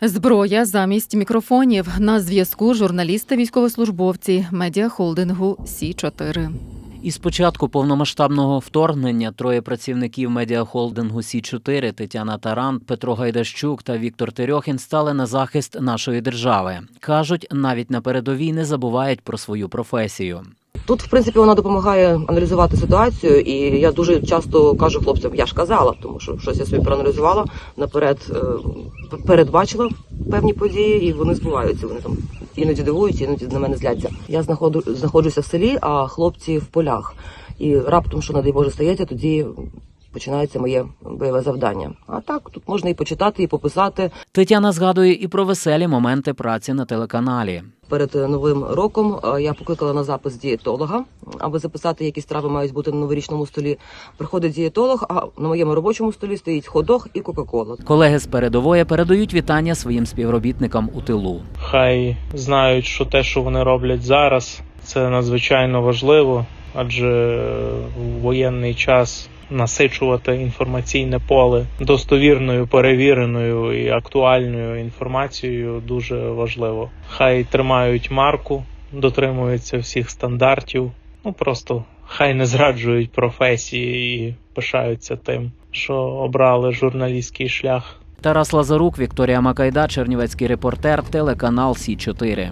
Зброя замість мікрофонів на зв'язку журналісти військовослужбовці медіахолдингу Сі 4 Із початку повномасштабного вторгнення троє працівників медіахолдингу Сі 4 Тетяна Тарант, Петро Гайдащук та Віктор Терьохін стали на захист нашої держави. кажуть, навіть на передовій не забувають про свою професію. Тут, в принципі, вона допомагає аналізувати ситуацію, і я дуже часто кажу хлопцям, я ж казала, тому що щось я собі проаналізувала наперед, е, передбачила певні події, і вони збуваються. Вони там іноді дивуються, іноді на мене зляться. Я знаходжу, знаходжуся в селі, а хлопці в полях. І раптом, що, не дай Боже, стається, тоді починається моє бойове завдання. А так, тут можна і почитати, і пописати. Тетяна згадує і про веселі моменти праці на телеканалі. Перед е, новим роком е, я покликала на запис дієтолога, аби записати, які страви мають бути на новорічному столі. Приходить дієтолог, а на моєму робочому столі стоїть ходох і кока-кола. Колеги з передової передають вітання своїм співробітникам у тилу. Хай знають, що те, що вони роблять зараз, це надзвичайно важливо, адже в воєнний час насичувати інформаційне поле достовірною, перевіреною і актуальною інформацією дуже важливо. Хай тримають марку, дотримуються всіх стандартів. Ну просто хай не зраджують професії і пишаються тим, що обрали журналістський шлях. Тарас Лазарук, Вікторія Макайда, Чернівецький репортер, телеканал Сі 4